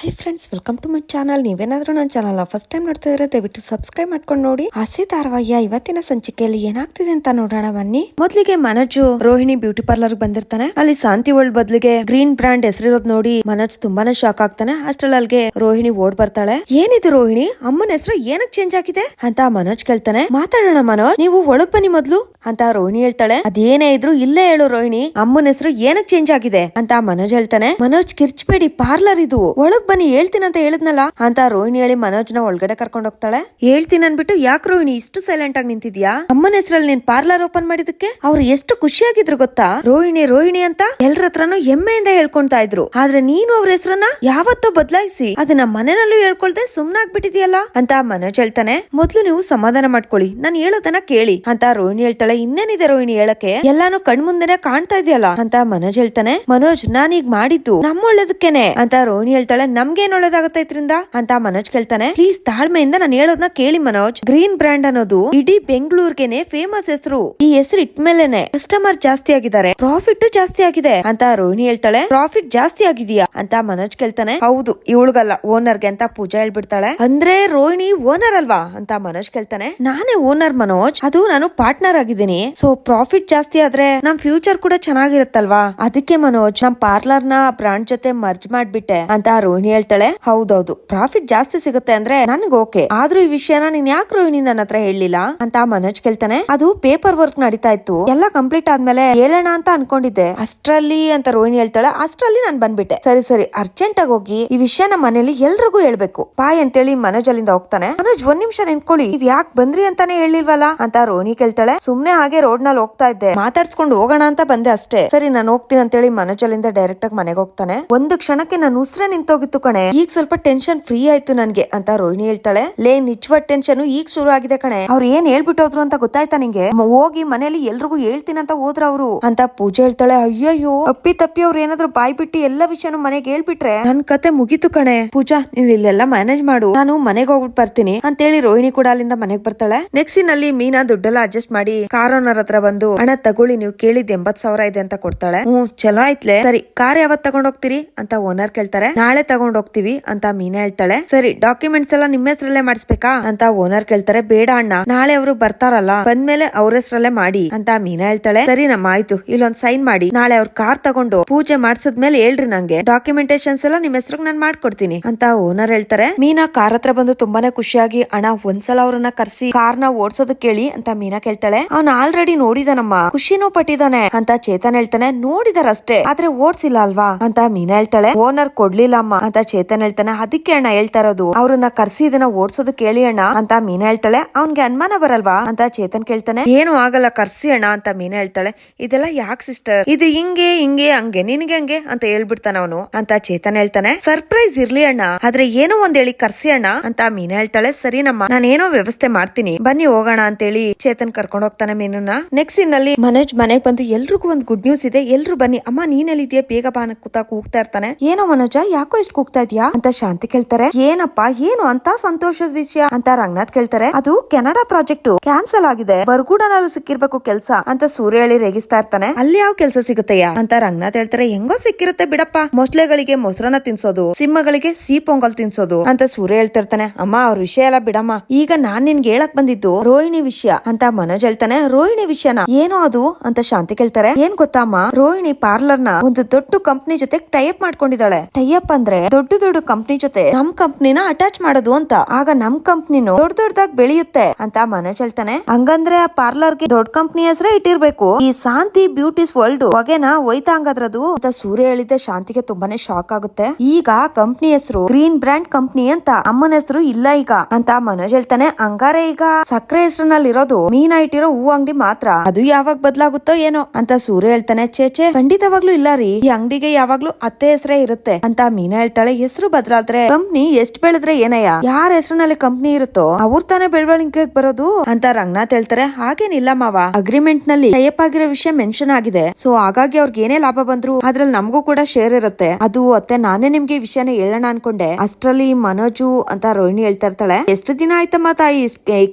Hi friends welcome to my channel ನೀವೇನಾದ್ರೂ ನನ್ನ channel first time ನೋಡ್ತಾ ಇದ್ರೆ ದಯವಿಟ್ಟು ಸಬ್ಸ್ಕ್ರೈಬ್ ಮಾಡ್ಕೊಂಡು ನೋಡಿ. ಹಸಿ ಧಾರಾವಾಹಿಯ ಇವತ್ತಿನ ಸಂಚಿಕೆಯಲ್ಲಿ ಏನಾಗ್ತಿದೆ ಅಂತ ನೋಡೋಣ ಬನ್ನಿ. ಮೊದ್ಲಿಗೆ ಮನೋಜ್, ರೋಹಿಣಿ ಬ್ಯೂಟಿ ಪಾರ್ಲರ್ ಬಂದಿರ್ತಾನೆ. ಅಲ್ಲಿ ಶಾಂತಿ ವರ್ಲ್ಡ್ ಬದಲಿಗೆ ಗ್ರೀನ್ ಬ್ರಾಂಡ್ ಹೆಸರಿರೋದ್ ನೋಡಿ ಮನೋಜ್ ತುಂಬಾನೇ ಶಾಕ್ ಆಗ್ತಾನೆ. ಅಷ್ಟ್ರಲ್ಲಿ ಅಲ್ಲಿಗೆ ರೋಹಿಣಿ ಓಡ್ ಬರ್ತಾಳೆ. ಏನಿದು ರೋಹಿಣಿ? ಅಮ್ಮನ ಹೆಸರು ಏನಕ್ ಚೇಂಜ್ ಆಗಿದೆ? ಅಂತ ಮನೋಜ್ ಕೇಳ್ತಾನೆ. ಮಾತಾಡೋಣ ಮನೋಜ್, ನೀವು ಒಳಗ್ ಬನ್ನಿ ಮೊದ್ಲು ಅಂತ ರೋಹಿಣಿ ಹೇಳ್ತಾಳೆ. ಅದೇನೇ ಇದ್ರು ಇಲ್ಲೇ ಹೇಳು ರೋಹಿಣಿ, ಅಮ್ಮನ ಹೆಸರು ಏನಕ್ ಚೇಂಜ್ ಆಗಿದೆ? ಅಂತ ಮನೋಜ್ ಹೇಳ್ತಾನೆ. ಮನೋಜ್ ಕಿರ್ಚ್ಬೇಡಿ ಪಾರ್ಲರ್ ಇದು. ಒಳಗ್ ಬನ್ನಿ, ಹೇಳ್ತೀನಿ ಅಂತ ಹೇಳಿದ್ನಲ್ಲ? ಅಂತ ರೋಹಿಣಿ ಹೇಳಿ ಮನೋಜ್ನ ಒಳಗಡೆ ಕರ್ಕೊಂಡು ಹೋಗ್ತಾಳೆ. ಹೇಳ್ತೀನಿ ಅನ್ಬಿಟ್ಟು ಯಾಕೆ ರೋಹಿಣಿ ಇಷ್ಟು ಸೈಲೆಂಟ್ ಆಗಿ ನಿಂತಿದ್ಯಾ? ಅಮ್ಮನ ಹೆಸರಲ್ಲಿ ನೀನ್ ಪಾರ್ಲರ್ ಓಪನ್ ಮಾಡಿದಕ್ಕೆ ಅವ್ರು ಎಷ್ಟು ಖುಷಿಯಾಗಿದ್ರು ಗೊತ್ತಾ? ರೋಹಿಣಿ ರೋಹಿಣಿ ಅಂತ ಎಲ್ರ ಹೆಮ್ಮೆಯಿಂದ ಹೇಳ್ಕೊಂತಾ ಇದ್ರು. ಆದ್ರೆ ನೀನು ಅವ್ರ ಹೆಸರನ್ನ ಯಾವತ್ತೋ ಬದಲಾಯಿಸಿ, ಅದನ್ನ ಮನೆಯಲ್ಲೂ ಹೇಳ್ಕೊಳ್ದೆ ಸುಮ್ನಾಗ್ಬಿಟ್ಟಿದ್ಯಲ್ಲ? ಅಂತ ಮನೋಜ್ ಹೇಳ್ತಾನೆ. ಮೊದ್ಲು ನೀವು ಸಮಾಧಾನ ಮಾಡ್ಕೊಳ್ಳಿ, ನಾನು ಹೇಳೋದನ್ನ ಕೇಳಿ, ಅಂತ ರೋಹಿಣಿ ಹೇಳ್ತಾಳೆ. ಇನ್ನೇನಿದೆ ರೋಹಿಣಿ ಹೇಳಕ್ಕೆ? ಎಲ್ಲಾನು ಕಣ್ಮುಂದೆನೆ ಕಾಣ್ತಾ ಇದೆಯಲ್ಲ? ಅಂತ ಮನೋಜ್ ಹೇಳ್ತಾನೆ. ಮನೋಜ್, ನಾನೀಗ ಮಾಡಿದ್ದು ನಮ್ಮ ಒಳ್ಳೇದಕ್ಕೇನೆ ಅಂತ ರೋಹಿಣಿ ಹೇಳ್ತಾಳೆ. ನಮ್ಗೇನ್ ಒಳ್ಳೇದಾಗುತ್ತೆ ಇದ್ರಿಂದ? ಅಂತ ಮನೋಜ್ ಕೇಳ್ತಾನೆ. ಪ್ಲೀಸ್ ತಾಳ್ಮೆಯಿಂದ ನಾನು ಹೇಳೋದ್ನ ಕೇಳಿ ಮನೋಜ್. ಗ್ರೀನ್ ಬ್ರ್ಯಾಂಡ್ ಅನ್ನೋದು ಇಡೀ ಬೆಂಗಳೂರ್ಗೆನೆ ಫೇಮಸ್ ಹೆಸರು. ಈ ಹೆಸರು ಇಟ್ಮೇಲೆನೆ ಕಸ್ಟಮರ್ ಜಾಸ್ತಿ ಆಗಿದ್ದಾರೆ. ಪ್ರಾಫಿಟ್ ಜಾಸ್ತಿ ಆಗಿದೆ ಅಂತ ರೋಹಿಣಿ ಹೇಳ್ತಾಳೆ. ಪ್ರಾಫಿಟ್ ಜಾಸ್ತಿ ಆಗಿದೆಯಾ? ಅಂತ ಮನೋಜ್ ಕೇಳ್ತಾನೆ. ಹೌದು, ಇವಳಿಗಲ್ಲ ಓನರ್ಗೆ ಅಂತ ಪೂಜಾ ಹೇಳ್ಬಿಡ್ತಾಳೆ. ಅಂದ್ರೆ ರೋಹಿಣಿ ಓನರ್ ಅಲ್ವಾ? ಅಂತ ಮನೋಜ್ ಕೇಳ್ತಾನೆ. ನಾನೇ ಓನರ್ ಮನೋಜ್. ಅದು ನಾನು ಪಾರ್ಟ್ನರ್ ಆಗಿದ್ದೀನಿ. ಸೊ ಪ್ರಾಫಿಟ್ ಜಾಸ್ತಿ ಆದ್ರೆ ನಮ್ ಫ್ಯೂಚರ್ ಕೂಡ ಚೆನ್ನಾಗಿರುತ್ತಲ್ವಾ? ಅದಕ್ಕೆ ಮನೋಜ್ ನಮ್ ಪಾರ್ಲರ್ನ ಬ್ರಾಂಡ್ ಜೊತೆ ಮರ್ಜ್ ಮಾಡ್ಬಿಟ್ಟೆ ಅಂತ ರೋಹಿಣಿ ಹೇಳ್ತಾಳೆ? ಹೌದೌದು. ಪ್ರಾಫಿಟ್ ಜಾಸ್ತಿ ಸಿಗುತ್ತೆ ಅಂದ್ರೆ ನನ್ಗೆ ಓಕೆ ಆದ್ರೂ ಈ ವಿಷಯನ ನೀನ್ ಯಾಕೆ ರೋಹಿಣಿ ನನ್ನ ಹತ್ರ ಹೇಳಿಲ್ಲ ಅಂತ ಮನೋಜ್ ಕೇಳ್ತಾನೆ. ಅದು ಪೇಪರ್ ವರ್ಕ್ ನಡೀತಾ ಇತ್ತು. ಎಲ್ಲ ಕಂಪ್ಲೀಟ್ ಆದ್ಮೇಲೆ ಹೇಳೋಣ ಅಂತ ಅನ್ಕೊಂಡಿದ್ದೆ. ಅಷ್ಟ್ರಲ್ಲಿ ಅಂತ ರೋಹಿಣಿ ಹೇಳ್ತಾಳೆ. ಅಷ್ಟ್ರಲ್ಲಿ ನಾನ್ ಬಂದ್ಬಿಟ್ಟೆ. ಸರಿ ಸರಿ. ಅರ್ಜೆಂಟ್ ಆಗಿ ಹೋಗಿ ಈ ವಿಷಯನ ಮನೇಲಿ ಎಲ್ರಿಗೂ ಹೇಳ್ಬೇಕು. ಬಾಯ್ ಅಂತೇಳಿ ಮನೋಜ್ ಅಲ್ಲಿಂದ ಹೋಗ್ತಾನೆ. ಮನೋಜ್, ಒಂದ್ ನಿಮಿಷ ನಿಂತ್ಕೊಳ್ಳಿ. ನೀವ್ ಯಾಕೆ ಬಂದ್ರಿ ಅಂತಾನೆ ಹೇಳಿಲ್ವಲ್ಲ? ಅಂತ ರೋಹಿಣಿ ಕೇಳ್ತಾಳೆ. ಸುಮ್ನೆ ಹಾಗೆ ರೋಡ್ನಲ್ಲಿ ಹೋಗ್ತಾ ಇದ್ದೆ. ಮಾತಾಡ್ಸ್ಕೊಂಡು ಹೋಗೋಣ ಅಂತ ಬಂದೆ ಅಷ್ಟೇ. ಸರಿ, ನಾನು ಹೋಗ್ತೀನಿ ಅಂತೇಳಿ ಮನೋಜ್ ಅಲ್ಲಿಂದ ಡೈರೆಕ್ಟ್ ಆಗಿ ಮನೆಗೆ ಹೋಗ್ತಾನೆ. ಒಂದು ಕ್ಷಣಕ್ಕೆ ನಾನು ಉಸ್ರೆ ನಿಂತೋಗಿತ್ತು. ಕಣೆ. ಈಗ ಸ್ವಲ್ಪ ಟೆನ್ಷನ್ ಫ್ರೀ ಆಯ್ತು ನನ್ಗೆ ಅಂತ ರೋಹಿಣಿ ಹೇಳ್ತಾಳೆ. ಲೇ ನಿಜವ ಟೆನ್ಷನ್ ಈಗ ಶುರು ಆಗಿದೆ ಕಣೆ. ಅವ್ರು ಏನ್ ಹೇಳ್ಬಿಟ್ಟು ಹೋದ್ರು ಅಂತ ಗೊತ್ತಾಯ್ತಾ ನಿಂಗೆ? ಹೋಗಿ ಮನೇಲಿ ಎಲ್ರಿಗೂ ಹೇಳ್ತೀನಿ ಅಂತ ಹೋದ್ರ ಅವರು? ಅಂತ ಪೂಜೆ ಹೇಳ್ತಾಳೆ. ಅಯ್ಯಯ್ಯೋ, ಅಪ್ಪಿ ತಪ್ಪಿ ಅವ್ರು ಏನಾದ್ರು ಬಾಯ್ ಬಿಟ್ಟು ಎಲ್ಲ ವಿಷಯನೂ ಮನೆಗೆ ಹೇಳ್ಬಿಟ್ರೆ? ನನ್ ಕತೆ ಮುಗೀತು ಕಣೆ. ಪೂಜಾ ನೀನ್ ಇಲ್ಲೆಲ್ಲ ಮ್ಯಾನೇಜ್ ಮಾಡು. ನಾನು ಮನೆಗೆ ಹೋಗ್ಬಿಟ್ಟು ಬರ್ತೀನಿ ಅಂತೇಳಿ ರೋಹಿಣಿ ಕೂಡ ಅಲ್ಲಿಂದ ಮನೆಗೆ ಬರ್ತಾಳೆ. ನೆಕ್ಸ್ಟ್ನಲ್ಲಿ ಮೀನಾ ದುಡ್ಡೆಲ್ಲ ಅಡ್ಜಸ್ಟ್ ಮಾಡಿ ಕಾರ್ ಓನರ್ ಹತ್ರ ಬಂದು ಹಣ ತಗೊಳ್ಳಿ, ನೀವು ಕೇಳಿದ್ ಎಂಬತ್ ಸಾವಿರ ಇದೆ ಅಂತ ಕೊಡ್ತಾಳೆ. ಹ್ಮ್, ಚಲೋ ಆಯ್ತ್ಲೆ. ಸರಿ ಕಾರ್ ಯಾವತ್ ತಗೊಂಡ್ ಹೋಗ್ತೀರಿ? ಅಂತ ಓನರ್ ಕೇಳ್ತಾರೆ. ನಾಳೆ ತಗೊಂಡ್ ಹೋಗ್ತೀವಿ ಅಂತ ಮೀನಾ ಹೇಳ್ತಾಳೆ. ಸರಿ ಡಾಕ್ಯುಮೆಂಟ್ಸ್ ಎಲ್ಲ ನಿಮ್ಮ ಹೆಸರಲ್ಲೇ ಮಾಡಿಸ್ಬೇಕಾ? ಅಂತ ಓನರ್ ಕೇಳ್ತಾರೆ. ಬೇಡ ಅಣ್ಣ, ನಾಳೆ ಅವರು ಬರ್ತಾರಲ್ಲ, ಬಂದ್ಮೇಲೆ ಅವ್ರ ಹೆಸರಲ್ಲೇ ಮಾಡಿ ಅಂತ ಮೀನಾ ಹೇಳ್ತಾಳೆ. ಸರಿ ನಮ್ಮ ಆಯ್ತು, ಇಲ್ಲೊಂದ್ ಸೈನ್ ಮಾಡಿ. ನಾಳೆ ಅವ್ರ ಕಾರ್ ತಗೊಂಡು ಪೂಜೆ ಮಾಡ್ಸದ್ಮೇಲೆ ಹೇಳ್ರಿ ನಂಗೆ. ಡಾಕ್ಯುಮೆಂಟೇಶನ್ಸ್ ಎಲ್ಲ ನಿಮ್ ಹೆಸರು ನಾನು ಮಾಡ್ಕೊಡ್ತೀನಿ ಅಂತ ಓನರ್ ಹೇಳ್ತಾರೆ. ಮೀನಾ ಕಾರ್ ಹತ್ರ ಬಂದು ತುಂಬಾನೇ ಖುಷಿಯಾಗಿ, ಅಣ್ಣ, ಒಂದ್ಸಲ ಅವ್ರನ್ನ ಕರ್ಸಿ ಕಾರ್ನ ಓಡ್ಸೋದಕ್ಕೆ ಕೇಳಿ ಅಂತ ಮೀನಾ ಕೇಳ್ತಾಳೆ. ಅವ್ನ ಆಲ್ರೆಡಿ ನೋಡಿದಾನಮ್ಮ, ಖುಷಿನೂ ಪಟ್ಟಿದಾನೆ ಅಂತ ಚೇತನ್ ಹೇಳ್ತಾನೆ. ನೋಡಿದಾರಷ್ಟೇ, ಆದ್ರೆ ಓಡ್ಸಿಲ್ಲ ಅಲ್ವಾ? ಅಂತ ಮೀನಾ ಹೇಳ್ತಾಳೆ. ಓನರ್ ಕೊಡ್ಲಿಲ್ಲ ಅಮ್ಮ ಅಂತ ಚೇತನ್ ಹೇಳ್ತಾನೆ, ಅದಕ್ಕೆ ಅಣ್ಣ ಹೇಳ್ತಾ ಇರೋದು, ಅವ್ರನ್ನ ಕರ್ಸಿ ಇದನ್ನ ಓಡ್ಸೋದು ಕೇಳಿ ಅಣ್ಣ ಅಂತ ಮೀನಾ ಹೇಳ್ತಾಳೆ. ಅವ್ನ್ಗೆ ಅನುಮಾನ ಬರಲ್ವಾ ಅಂತ ಚೇತನ್ ಕೇಳ್ತಾನೆ. ಏನು ಆಗಲ್ಲ, ಕರ್ಸಿ ಅಣ್ಣ ಅಂತ ಮೀನಾ ಹೇಳ್ತಾಳೆ. ಇದೆಲ್ಲ ಯಾಕೆ ಸಿಸ್ಟರ್ ಇದು ಹಿಂಗೆ ಹಿಂಗೆ, ಹಂಗೆ, ನಿನ್ಗೆ ಹಂಗೆ ಅಂತ ಹೇಳ್ಬಿಡ್ತಾನ ಅವನು ಅಂತ ಚೇತನ್ ಹೇಳ್ತಾನೆ. ಸರ್ಪ್ರೈಸ್ ಇರ್ಲಿ ಅಣ್ಣ, ಆದ್ರೆ ಏನೋ ಒಂದ್ ಹೇಳಿ ಕರ್ಸಿ ಅಣ್ಣ ಅಂತ ಮೀನಾ ಹೇಳ್ತಾಳೆ. ಸರಿ ನಮ್ಮ ನಾನೇನೋ ವ್ಯವಸ್ಥೆ ಮಾಡ್ತೀನಿ. ಬನ್ನಿ ಹೋಗೋಣ ಅಂತ ಹೇಳಿ ಚೇತನ್ ಕರ್ಕೊಂಡು ಹೋಗ್ತಾನೆ ಮೀನನ್ನ. ನೆಕ್ಸ್ಟ್ ಇನ್ನಲ್ಲಿ ಮನೋಜ್ ಮನೆಗೆ ಬಂದು ಎಲ್ರಿಗೂ ಒಂದ್ ಗುಡ್ ನ್ಯೂಸ್ ಇದೆ. ಎಲ್ರು ಬನ್ನಿ, ಅಮ್ಮ ನೀನೆಲ್ಲಿದ್ಯಾ ಬೇಗ ಬಾನ ಕೂತಾ ಕೂಗ್ತಾ ಇರ್ತಾನೆ. ಏನೋ ಮನೋಜ, ಯಾಕೋ ಇಷ್ಟು ಇದ್ಯಾ? ಅಂತ ಶಾಂತಿ ಕೇಳ್ತಾರೆ. ಏನಪ್ಪ, ಏನು ಅಂತ ಸಂತೋಷದ ವಿಷಯ ಅಂತ ರಂಗನಾಥ್ ಕೇಳ್ತಾರೆ. ಅದು ಕೆನಡಾ ಪ್ರಾಜೆಕ್ಟ್. ಕ್ಯಾನ್ಸಲ್ ಆಗಿದೆ. ಬರ್ಗೂಡನಲ್ಲಿ ಸಿಕ್ಕಿರ್ಬೇಕು ಕೆಲಸ ಅಂತ ಸೂರ್ಯ ಹೇಳಿ ರೇಗಿಸ್ತಾ ಇರ್ತಾನೆ. ಅಲ್ಲಿ ಯಾವ ಕೆಲಸ ಸಿಗುತ್ತೆಯಾ ಅಂತ ರಂಗನಾಥ್ ಹೇಳ್ತಾರೆ. ಹೆಂಗೋ ಸಿಕ್ಕಿರುತ್ತೆ ಬಿಡಪ್ಪ. ಮೊಸಳೆಗಳಿಗೆ ಮೊಸರನ್ನ ತಿನ್ಸೋದು, ಸಿಂಹಗಳಿಗೆ ಸಿ ಪೊಂಗಲ್ ತಿನ್ಸೋದು ಅಂತ ಸೂರ್ಯ ಹೇಳ್ತಿರ್ತಾನೆ ಅಮ್ಮ, ಅವ್ರ ವಿಷಯ ಎಲ್ಲ ಬಿಡಮ್ಮ. ಈಗ ನಾನ್ ನಿನ್ಗೆ ಹೇಳಕ್ ಬಂದಿದ್ದು ರೋಹಿಣಿ ವಿಷಯ ಅಂತ ಮನೋಜ್ ಹೇಳ್ತಾನೆ. ರೋಹಿಣಿ ವಿಷಯನ ಏನೋ ಅದು ಅಂತ ಶಾಂತಿ ಕೇಳ್ತಾರೆ. ಏನ್ ಗೊತ್ತಮ್ಮ? ರೋಹಿಣಿ ಪಾರ್ಲರ್ನ ಒಂದು ದೊಡ್ಡ ಕಂಪ್ನಿ ಜೊತೆ ಟೈಅಪ್ ಮಾಡ್ಕೊಂಡಿದ್ದಾಳೆ. ಟೈಅಪ್ ಅಂದ್ರೆ ದೊಡ್ಡ ದೊಡ್ಡ ಕಂಪ್ನಿ ಜೊತೆ ನಮ್ ಕಂಪ್ನಿನ ಅಟ್ಯಾಚ್ ಮಾಡೋದು ಅಂತ. ಆಗ ನಮ್ ಕಂಪ್ನಿನು ದೊಡ್ಡ ದೊಡ್ಡದಾಗಿ ಬೆಳೆಯುತ್ತೆ ಅಂತ ಮನೋಜ್ ಹೇಳ್ತಾನೆ ಹಂಗಂದ್ರೆ ಆ ಪಾರ್ಲರ್ಗೆ ದೊಡ್ಡ ಕಂಪ್ನಿ ಹೆಸರೇ ಇಟ್ಟಿರ್ಬೇಕು. ಈ ಶಾಂತಿ ಬ್ಯೂಟಿಸ್ ವರ್ಲ್ಡ್ ಹೊಗೆನ ಒಯ್ತಾ ಹಂಗದ್ರದು ಅಂತ ಸೂರ್ಯ ಹೇಳಿದ್ದೆ, ಶಾಂತಿಗೆ ತುಂಬಾನೇ ಶಾಕ್ ಆಗುತ್ತೆ. ಈಗ ಕಂಪ್ನಿ ಹೆಸರು ಗ್ರೀನ್ ಬ್ರ್ಯಾಂಡ್ ಕಂಪ್ನಿ ಅಂತ ಅಮ್ಮನ ಹೆಸರು ಇಲ್ಲ ಈಗ ಅಂತ ಮನೋಜ್ ಹೇಳ್ತಾನೆ ಹಂಗಾರೆ ಈಗ ಸಕ್ಕರೆ ಹೆಸರಿನಲ್ಲಿ ಇರೋದು ಮೀನ ಇಟ್ಟಿರೋ ಹೂ ಅಂಗಡಿ ಮಾತ್ರ. ಅದು ಯಾವಾಗ ಬದಲಾಗುತ್ತೋ ಏನೋ ಅಂತ ಸೂರ್ಯ ಹೇಳ್ತಾನೆ. ಚೇಚೆ ಖಂಡಿತವಾಗ್ಲೂ ಇಲ್ಲ ರೀ. ಈ ಅಂಗಡಿಗೆ ಯಾವಾಗ್ಲೂ ಅತ್ತೆ ಹೆಸರೇ ಇರುತ್ತೆ ಅಂತ ಮೀನಾ ಹೇಳ್ತಾಳೆ, ಹೆಸರು ಬದಲಾದ್ರೆ ಕಂಪ್ನಿ ಎಷ್ಟ್ ಬೆಳೆದ್ರೆ ಏನಯ್ಯ? ಯಾರ ಹೆಸರಿನಲ್ಲಿ ಕಂಪ್ನಿ ಇರುತ್ತೋ ಅವ್ರ ತಾನೇ ಬೆಳವಣಿಗೆ ಬರೋದು ಅಂತ ರಂಗನಾಥ್ ಹೇಳ್ತಾರೆ. ಹಾಗೇನಿಲ್ಲ ಮಾವ. ಅಗ್ರಿಮೆಂಟ್ನಲ್ಲಿ ಟೈಪ್ ಆಗಿರೋ ವಿಷಯ ಮೆನ್ಷನ್ ಆಗಿದೆ. ಸೊ ಹಾಗಾಗಿ ಅವ್ರಿಗೆ ಏನೇ ಲಾಭ ಬಂದ್ರು ಅದ್ರಲ್ಲಿ ನಮಗೂ ಕೂಡ ಶೇರ್ ಇರುತ್ತೆ. ಅದು ಅತ್ತೆ, ನಾನೇ ನಿಮ್ಗೆ ವಿಷಯನ ಹೇಳೋಣ ಅನ್ಕೊಂಡೆ. ಅಷ್ಟ್ರಲ್ಲಿ ಮನೋಜು ಅಂತ ರೋಹಿಣಿ ಹೇಳ್ತಾ ಇರ್ತಾಳೆ. ಎಷ್ಟು ದಿನ ಆಯ್ತಮ್ಮ ತಾಯಿ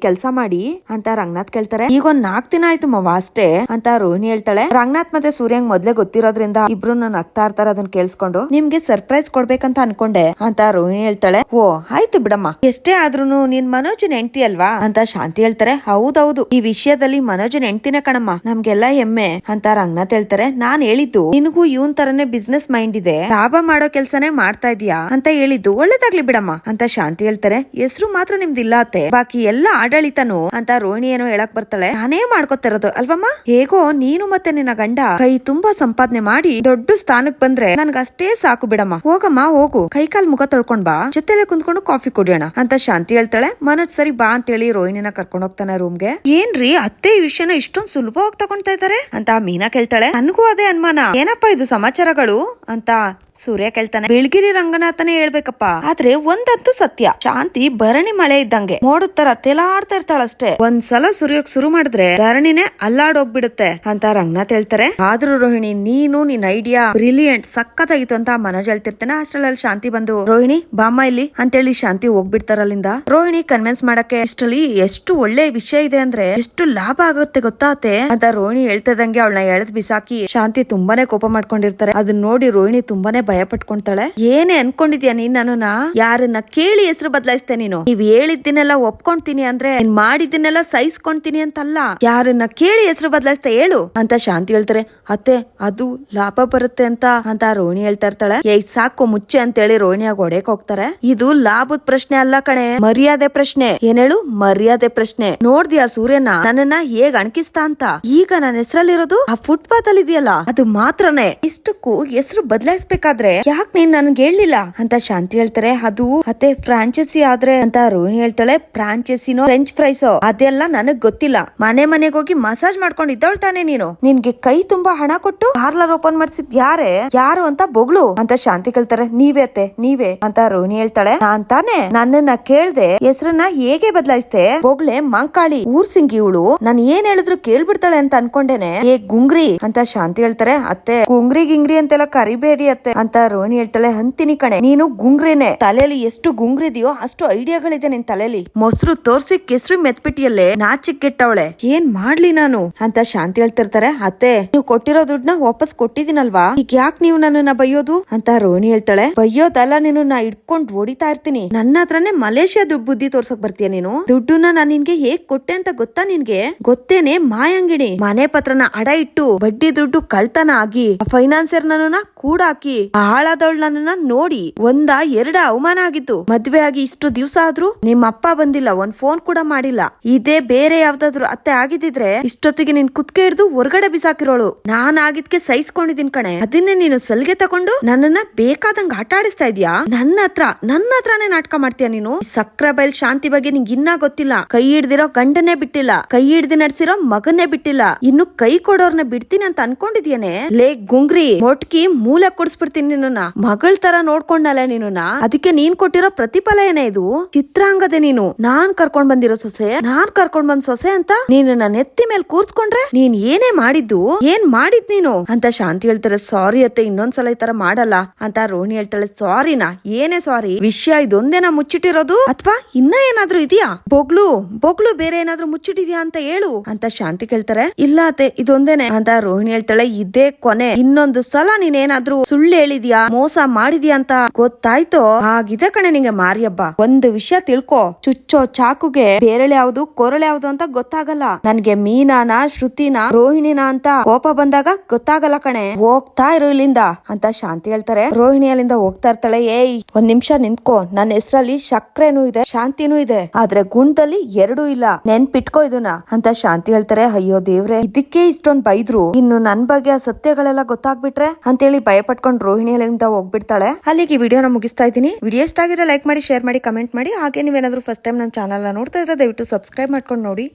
ಕೆಲಸ ಮಾಡಿ? ಅಂತ ರಂಗನಾಥ್ ಕೇಳ್ತಾರೆ. ಈಗ ಒಂದ್ ನಾಕ್ ದಿನ ಆಯ್ತು ಮಾವ ಅಷ್ಟೇ ಅಂತ ರೋಹಿಣಿ ಹೇಳ್ತಾಳೆ. ರಂಗನಾಥ್ ಮತ್ತೆ ಸೂರ್ಯಂಗ್ ಮೊದ್ಲೇ ಗೊತ್ತಿರೋದ್ರಿಂದ ಇಬ್ರು ನಗ್ತಾ ಇರ್ತಾರೆ ಅದನ್ನ ಕೇಳಿಸ್ಕೊಂಡು. ನಿಮ್ಗೆ ಸರ್ಪ್ರೈಸ್ ಕೊಡ್ಬೇಕಂತ ಅಂತ ಅನ್ಕೊಂಡೆ. ಅಂತ ರೋಹಿಣಿ ಹೇಳ್ತಾಳೆ ಓ ಆಯ್ತು ಬಿಡಮ್ಮ. ಎಷ್ಟೇ ಆದ್ರೂನು ನೀನ್ ಮನೋಜನ್ ಹೆಂಡ್ತಿ ಅಲ್ವಾ? ಅಂತ ಶಾಂತಿ ಹೇಳ್ತಾರೆ, ಹೌದೌದು. ಈ ವಿಷಯದಲ್ಲಿ ಮನೋಜನ್ ಹೆಂಡ್ತಿನ ಕಣಮ್ಮ. ನಮ್ಗೆಲ್ಲಾ ಹೆಮ್ಮೆ ಅಂತ ರಂಗನಾಥ್ ಹೇಳ್ತಾರೆ, ನಾನ್ ಹೇಳಿದ್ದು, ನಿನಗೂ ಇವನ್ ತರನೇ ಬಿಸ್ನೆಸ್ ಮೈಂಡ್ ಇದೆ. ಲಾಭ ಮಾಡೋ ಕೆಲ್ಸನೇ ಮಾಡ್ತಾ ಇದೀಯಾ ಅಂತ ಹೇಳಿದ್ದು, ಒಳ್ಳೇದಾಗ್ಲಿ ಬಿಡಮ್ಮ. ಅಂತ ಶಾಂತಿ ಹೇಳ್ತಾರೆ, ಹೆಸರು ಮಾತ್ರ ನಿಮ್ದಿಲ್ಲ ಅತ್ತೆ. ಬಾಕಿ ಎಲ್ಲ ಆಡಳಿತನು ಅಂತ ರೋಹಿಣಿ ಏನೋ ಹೇಳಕ್ ಬರ್ತಾಳೆ, ನಾನೇ ಮಾಡ್ಕೊತಿರೋದು ಅಲ್ವಮ್ಮ? ಹೇಗೋ, ನೀನು ಮತ್ತೆ ನಿನ್ನ ಗಂಡ ಕೈ ತುಂಬಾ ಸಂಪಾದನೆ ಮಾಡಿ ದೊಡ್ಡ ಸ್ಥಾನಕ್ ಬಂದ್ರೆ ನನ್ಗ ಅಷ್ಟೇ ಸಾಕು ಬಿಡಮ್ಮ. ಹೋಗಮ್ಮ ಹೋಗು ಕೈ ಕಾಲ್ ಮುಖ ತೊಳ್ಕೊಂಡ್ ಬಾ. ಜೊತೆಲೆ ಕುಂತ್ಕೊಂಡು ಕಾಫಿ ಕುಡಿಯೋಣ. ಅಂತ ಶಾಂತಿ ಹೇಳ್ತಾಳೆ. ಮನೋಜ್ ಸರಿ ಬಾ ಅಂತ ಹೇಳಿ ರೋಹಿಣಿನ ಕರ್ಕೊಂಡ್ ಹೋಗ್ತಾನೆ ರೂಮ್ಗೆ. ಏನ್ರಿ? ಅತ್ತೆ ಈ ವಿಷಯನ ಇಷ್ಟೊಂದ್ ಸುಲಭವಾಗಿ ತಗೊಂತಾ ಇದಾರೆ? ಅಂತ ಮೀನಾ ಕೇಳ್ತಾಳೆ. ನನ್ಗೂ ಅದೇ ಅನುಮಾನ. ಏನಪ್ಪಾ ಇದು ಸಮಾಚಾರಗಳು? ಅಂತ ಸೂರ್ಯ ಕೇಳ್ತಾನೆ, ಬೆಳಗಿರಿ ರಂಗನಾಥನೇ ಹೇಳ್ಬೇಕಪ್ಪ. ಆದ್ರೆ ಒಂದಂತೂ ಸತ್ಯ, ಶಾಂತಿ, ಭರಣಿ ಮಳೆ ಇದ್ದಂಗೆ. ಮೋಡದ್ ತರ ತೆಲಾಡ್ತಾ ಇರ್ತಾಳಷ್ಟೇ. ಒಂದ್ಸಲ ಸುರಿಯೋಕ್ ಶುರು ಮಾಡಿದ್ರೆ ಧರಣಿನೇ ಅಲ್ಲಾಡೋಗ್ಬಿಡುತ್ತೆ ಅಂತ ರಂಗನಾಥ್ ಹೇಳ್ತಾರೆ. ಆದ್ರೂ ರೋಹಿಣಿ, ನೀನು ನಿನ್ ಐಡಿಯಾ ಬ್ರಿಲಿಯಂಟ್ ಸಕ್ಕತ್ತಾಗಿತ್ತು ಅಂತ ಮನೋಜ್ ಹೇಳ್ತಿರ್ತಾನೆ. ಅಷ್ಟ್ರಲ್ಲಿ ಶಾಂತಿ ಬಂದು, ರೋಹಿಣಿ, ಬಾಮ್ಮ ಇಲ್ಲಿ. ಅಂತೇಳಿ ಶಾಂತಿ ಹೋಗ್ಬಿಡ್ತಾರಲ್ಲಿಂದ ರೋಹಿಣಿ ಕನ್ವಿನ್ಸ್ ಮಾಡಕ್ಕೆ ಅಷ್ಟರಲ್ಲಿ ಎಷ್ಟು ಒಳ್ಳೆ ವಿಷಯ ಇದೆ ಅಂದ್ರೆ, ಎಷ್ಟು ಲಾಭ ಆಗುತ್ತೆ ಗೊತ್ತಾತೆ ಅಂತ ರೋಹಿಣಿ ಹೇಳ್ತದಂಗೆ ಅವಳನ್ನ ಎಳೆದ್ ಬಿಸಾಕಿ ಶಾಂತಿ ತುಂಬಾನೇ ಕೋಪ ಮಾಡ್ಕೊಂಡಿರ್ತಾರೆ. ಅದನ್ನ ನೋಡಿ ರೋಹಿಣಿ ತುಂಬಾನೇ ಭಯ ಪಟ್ಕೊಂತಾಳೆ ಏನೇ ಅನ್ಕೊಂಡಿದ್ಯಾ ನೀನ್ ನಾನು ಯಾರನ್ನ ಕೇಳಿ ಹೆಸರು ಬದಲಾಯಿಸ್ತೇನೆ ನೀನು? ನೀವ್ ಹೇಳಿದ್ದನ್ನೆಲ್ಲ ಒಪ್ಕೊಂತೀನಿ ಅಂದ್ರೆ, ನೀನ್ ಮಾಡಿದ್ದನ್ನೆಲ್ಲ ಸಹಿಸ್ಕೊಂತೀನಿ ಅಂತಲ್ಲ? ಯಾರನ್ನ ಕೇಳಿ ಹೆಸರು ಬದಲಾಯಿಸ್ತ ಹೇಳು? ಅಂತ ಶಾಂತಿ ಹೇಳ್ತಾರೆ. ಅತ್ತೆ, ಅದು ಲಾಭ ಬರುತ್ತೆ ಅಂತ ಅಂತ ರೋಹಿಣಿ ಹೇಳ್ತಾ ಇರ್ತಾಳೆ. ಏ ಸಾಕು, ಮುಚ್ಚೆ ಅಂತ ಹೇಳಿ ರೋಹಿಣಿಯಾಗ ಹೊಡೆಕ್ ಹೋಗ್ತಾರೆ. ಇದು ಲಾಭದ ಪ್ರಶ್ನೆ ಅಲ್ಲ ಕಣೆ. ಮರ್ಯಾದೆ ಪ್ರಶ್ನೆ. ಏನ್ ಹೇಳು? ಮರ್ಯಾದೆ ಪ್ರಶ್ನೆ. ನೋಡ್ದ್ಯಾ ಸೂರ್ಯನ? ನನ್ನನ್ನ ಹೇಗ್ ಅಣಕಿಸ್ತಾ ಅಂತ? ಈಗ ನನ್ನ ಹೆಸರಲ್ಲಿರೋದು ಆ ಫುಟ್ಪಾತ್ ಅಲ್ಲಿ ಇದೆಯಲ್ಲ ಅದು ಮಾತ್ರನೇ. ಇಷ್ಟಕ್ಕೂ ಹೆಸರು ಬದಲಾಯಿಸ್ಬೇಕಾದ್ರೆ ಯಾಕೆ ನೀನ್ ನನ್ಗೆ ಹೇಳಲಿಲ್ಲ? ಅಂತ ಶಾಂತಿ ಹೇಳ್ತಾರೆ. ಅದು ಮತ್ತೆ ಫ್ರಾಂಚೈಸಿ ಆದ್ರೆ ಅಂತ ರೋಹಿಣಿ ಹೇಳ್ತಾಳೆ. ಫ್ರಾಂಚೈಸಿನೋ ಫ್ರೆಂಚ್ ಫ್ರೈಸೋ? ಅದೆಲ್ಲ ನನಗ್ ಗೊತ್ತಿಲ್ಲ. ಮನೆ ಮನೆಗೆ ಹೋಗಿ ಮಸಾಜ್ ಮಾಡ್ಕೊಂಡು ಇದ್ದವಳ್ತಾನೆ ನೀನು. ನಿನ್ಗೆ ಕೈ ತುಂಬಾ ಹಣ ಕೊಟ್ಟು ಪಾರ್ಲರ್ ಓಪನ್ ಮಾಡ್ಸಿದ್ ಯಾರೆ? ಯಾರು ಅಂತ ಬೊಗಳು? ಅಂತ ಶಾಂತಿ ಕೇಳ್ತಾರೆ. ನೀವೇ ಅತ್ತೆ, ನೀವೇ ಅಂತ ರೋಹಿಣಿ ಹೇಳ್ತಾಳೆ. ನಾನ್ ತಾನೆ ನನ್ನನ್ನ ಕೇಳ್ದೆ ಹೆಸರನ್ನ ಹೇಗೆ ಬದಲಾಯಿಸ್ತೆ ಬೊಗ್ಳೆ ಮಂಕಾಳಿ, ಊರ್ ಸಿಂಗಿ ಇವಳು ನಾನ್ ಏನ್ ಹೇಳಿದ್ರು ಕೇಳ್ಬಿಡ್ತಾಳೆ ಅಂತ ಅನ್ಕೊಂಡೇನೆ. ಏ ಗುಂಗ್ರಿ ಅಂತ ಶಾಂತಿ ಹೇಳ್ತಾರೆ. ಅತ್ತೆ, ಗುಂಗ್ರಿ ಗಿಂಗ್ರಿ ಅಂತೆಲ್ಲ ಕರಿಬೇಡಿ ಅತ್ತೆ. ಅಂತ ರೋಹಿಣಿ ಹೇಳ್ತಾಳೆ ಅಂತೀನಿ ಕಣೆ, ನೀನು ಗುಂಗ್ರಿನೇ. ತಲೆಯಲ್ಲಿ ಎಷ್ಟು ಗುಂಗ್ರಿದೆಯೋ ಅಷ್ಟು ಐಡಿಯಾಗಳಿದೆ ನಿನ್ ತಲೆಯಲ್ಲಿ. ಮೊಸರು ತೋರ್ಸಿ ಕೆಸರು ಮೆತ್ಬಿಟ್ಟಿಯಲ್ಲೇ, ನಾಚಿಕ್ ಕೆಟ್ಟವಳೆ. ಏನ್ ಮಾಡ್ಲಿ ನಾನು? ಅಂತ ಶಾಂತಿ ಹೇಳ್ತಿರ್ತಾರೆ, ಅತ್ತೆ, ನೀವು ಕೊಟ್ಟಿರೋ ದುಡ್ಡನ್ನ ವಾಪಸ್ ಕೊಟ್ಟಿದ್ದೀನಲ್ವಾ? ಈಗ ಯಾಕೆ ನೀವು ನನ್ನನ್ನ ಬೈಯೋದು? ಅಂತ ರೋಹಿಣಿ ಹೇಳ್ತಾಳೆ, ಬೈಯೋದಲ್ಲ, ನೀನು ನಾ ಇಟ್ಕೊಂಡ್ ಓಡಿತಾ ಇರ್ತೀನಿ. ನನ್ನ ಹತ್ರನೇ ಮಲೇಷಿಯಾ ದುಡ್ಡು ಬುದ್ಧಿ ತೋರ್ಸಕ್ ಬರ್ತೀಯ ನೀನು? ದುಡ್ಡನ್ನ ನಾನ್ ನಿನ್ಗೆ ಹೇಗ್ ಕೊಟ್ಟೆ ಅಂತ ಗೊತ್ತಾ ನಿನ್ಗೆ? ಗೊತ್ತೇನೆ, ಮಾಯಂಗಿಣಿ. ಮನೆ ಪತ್ರನ ಅಡ ಇಟ್ಟು, ಬಡ್ಡಿ ದುಡ್ಡು ಕಳ್ತನ ಆಗಿ ಫೈನಾನ್ಸಿಯರ್ ನನ್ನನ್ನ ಹಾಳಾದವಳು ನನ್ನನ್ನ ನೋಡಿ ಒಂದ ಎರಡ ಅವಮಾನ ಆಗಿತ್ತು. ಮದ್ವೆ ಆಗಿ ಇಷ್ಟು ದಿವ್ಸ ಆದ್ರೂ ನಿಮ್ ಅಪ್ಪ ಬಂದಿಲ್ಲ, ಒಂದ್ ಫೋನ್ ಕೂಡ ಮಾಡಿಲ್ಲ. ಇದೇ ಬೇರೆ ಯಾವ್ದಾದ್ರು ಅತ್ತೆ ಆಗಿದ್ದಿದ್ರೆ ಇಷ್ಟೊತ್ತಿಗೆ ನಿನ್ ಕುತ್ಕೆ ಹಿಡ್ದು ಹೊರಗಡೆ ಬಿಸಾಕಿರೋಳು. ನಾನ್ ಆಗಿದ್ಕೆ ಸಹಿಸ್ಕೊಂಡಿದ್ದೀನಿ ಕಣೆ. ಅದನ್ನೇ ನೀನು ಸಲ್ಗೆ ತಕೊಂಡು ನನ್ನನ್ನ ಬೇಕಾದಂಗ ಆಟ ಆಡಿಸ್ತಾ ಇದ್ಯಾ? ನನ್ನ ಹತ್ರ, ನನ್ನ ಹತ್ರನೇ ನಾಟಕ ಮಾಡ್ತೀಯ ನೀನು? ಸಕ್ರ ಬೈಲ್ ಶಾಂತಿ ಬಗ್ಗೆ ನಿಂಗೆ ಇನ್ನ ಗೊತ್ತಿಲ್ಲ. ಕೈ ಹಿಡ್ದಿರೋ ಗಂಡನೇ ಬಿಟ್ಟಿಲ್ಲ. ಕೈ ಹಿಡ್ದಿ ನಡ್ಸಿರೋ ಮಗನೇ ಬಿಟ್ಟಿಲ್ಲ. ಇನ್ನು ಕೈ ಕೊಡೋರ್ನ ಬಿಡ್ತೀನಿ ಅಂತ ಅನ್ಕೊಂಡಿದ್ಯೇನೆ? ಲೇ ಗುಂಗ್ರಿ, ಮೊಟ್ಕಿ ಮೂಲ ಕೊಡಿಸ್ಬಿಡ್ತೀನಿ. ನಿನ್ನ ಮಗಳ ತರ ನೋಡ್ಕೊಂಡಲ್ಲ ನಿನ್ನ ಅದಕ್ಕೆ ನೀನ್ ಕೊಟ್ಟಿರೋ ಪ್ರತಿಫಲ ಏನೇ ಇದು? ಚಿತ್ರಾಂಗದೆ ನೀನು. ನಾನ್ ಕರ್ಕೊಂಡ್ ಬಂದಿರೋ ಸೊಸೆ, ನಾನ್ ಕರ್ಕೊಂಡ್ ಬಂದ್ ಸೊಸೆ ಅಂತ ನೀನು ನನ್ನ ಎತ್ತಿ ಮೇಲೆ ಕೂರ್ಸ್ಕೊಂಡ್ರೆ ನೀನ್ ಏನೇ ಮಾಡಿದ್ದು, ಏನ್ ಮಾಡಿದ್ ನೀನು? ಅಂತ ಶಾಂತಿ ಹೇಳ್ತಾರೆ, ಸಾರಿ ಅತ್ತೆ, ಇನ್ನೊಂದ್ಸಲ ಈ ತರ ಮಾಡಲ್ಲ. ಅಂತ ರೋಹಿಣಿ ಹೇಳ್ತಾಳೆ, ಸಾರಿನಾ? ಏನೇ ಸಾರಿ? ವಿಷಯ ಇದೊಂದೇನಾ ಮುಚ್ಚಿಟ್ಟಿರೋದು? ಅಥವಾ ಇನ್ನ ಏನಾದ್ರೂ ಇದೆಯಾ? ಬೊಗ್ಲು ಬೊಗ್ಲು ಬೇರೆ ಏನಾದ್ರೂ ಮುಚ್ಚಿಟ್ಟಿದ್ಯಾ ಅಂತ ಹೇಳು. ಅಂತ ಶಾಂತಿ ಕೇಳ್ತಾರೆ, ಇಲ್ಲ ಅತ್ತೆ, ಇದೊಂದೇನೆ. ಅಂತ ರೋಹಿಣಿ ಹೇಳ್ತಾಳೆ, ಇದೇ ಕೊನೆ. ಇನ್ನೊಂದು ಸಲ ನೀನೇನಾದ್ರೂ ಸುಳ್ಳು ಹೇಳಿದ್ಯಾ ಮೋಸ ಮಾಡಿದ್ಯಾ ಅಂತ ಗೊತ್ತಾಯ್ತು? ಹಾಗಿದೆ ಕಣೆ ನಿಂಗೆ ಮಾರಿಯಬ್ಬ. ಒಂದು ವಿಷಯ ತಿಳ್ಕೊ. ಚುಚ್ಚೋ ಚಾಕುಗೆ ಬೇರಳೆ ಯಾವ್ದು, ಕೊರಳೆ ಯಾವ್ದು ಅಂತ ಗೊತ್ತಾಗಲ್ಲ. ನನ್ಗೆ ಮೀನಾನ, ಶ್ರುತಿನ, ರೋಹಿಣಿನ ಅಂತ ಕೋಪ ಬಂದಾಗ ಗೊತ್ತಾಗಲ್ಲ ಕಣೆ. ಹೋಗ್ತಾ ಇರು ಇಲ್ಲಿಂದ ಅಂತ ಶಾಂತಿ ಹೇಳ್ತಾರೆ. ರೋಹಿಣಿ ಅಲ್ಲಿಂದ ಹೋಗ್ತಾ ಇರ್ತಾಳೆ. ಏಯ್, ಒಂದ್ ನಿಮಿಷ ನಿಂತ್ಕೋ. ನನ್ನ ಹೆಸರಲ್ಲಿ ಸಕ್ರೆನೂ ಇದೆ, ಶಾಂತಿನೂ ಇದೆ. ಆದ್ರೆ ಗುಣದಲ್ಲಿ ಎರಡೂ ಇಲ್ಲ. ನೆನ್ಪಿಟ್ಕೋ ಇದನ್ನ ಅಂತ ಶಾಂತಿ ಹೇಳ್ತಾರೆ. ಅಯ್ಯೋ ದೇವ್ರೆ, ಇದಕ್ಕೆ ಇಷ್ಟೊಂದ್ ಬೈದ್ರು. ಇನ್ನು ನನ್ ಬಗ್ಗೆ ಆ ಸತ್ಯಗಳೆಲ್ಲ ಗೊತ್ತಾಗ್ಬಿಟ್ರೆ ಅಂತೇಳಿ ಭಯ ಪಟ್ಕೊಂಡ್ ಅಲ್ಲಿಂದ ಹೋಗ್ಬಿಡ್ತಾಳೆ. ಅಲ್ಲಿಗೆ ವಿಡಿಯೋನ ಮುಗಿಸ್ತಾ ಇದ್ದೀನಿ. ವಿಡಿಯೋ ಇಷ್ಟ ಆಗಿದ್ರೆ ಲೈಕ್ ಮಾಡಿ ಶೇರ್ ಮಾಡಿ ಕಮೆಂಟ್ ಮಾಡಿ. ಹಾಗೆ ನೀವೇನಾದ್ರೂ ಫಸ್ಟ್ ಟೈಮ್ ನಮ್ಮ ಚಾನಲ್ ನೋಡ್ತಾ ಇದ್ರೆ ದಯವಿಟ್ಟು ಸಬ್ಸ್ಕ್ರೈಬ್ ಮಾಡ್ಕೊಂಡು ನೋಡಿ.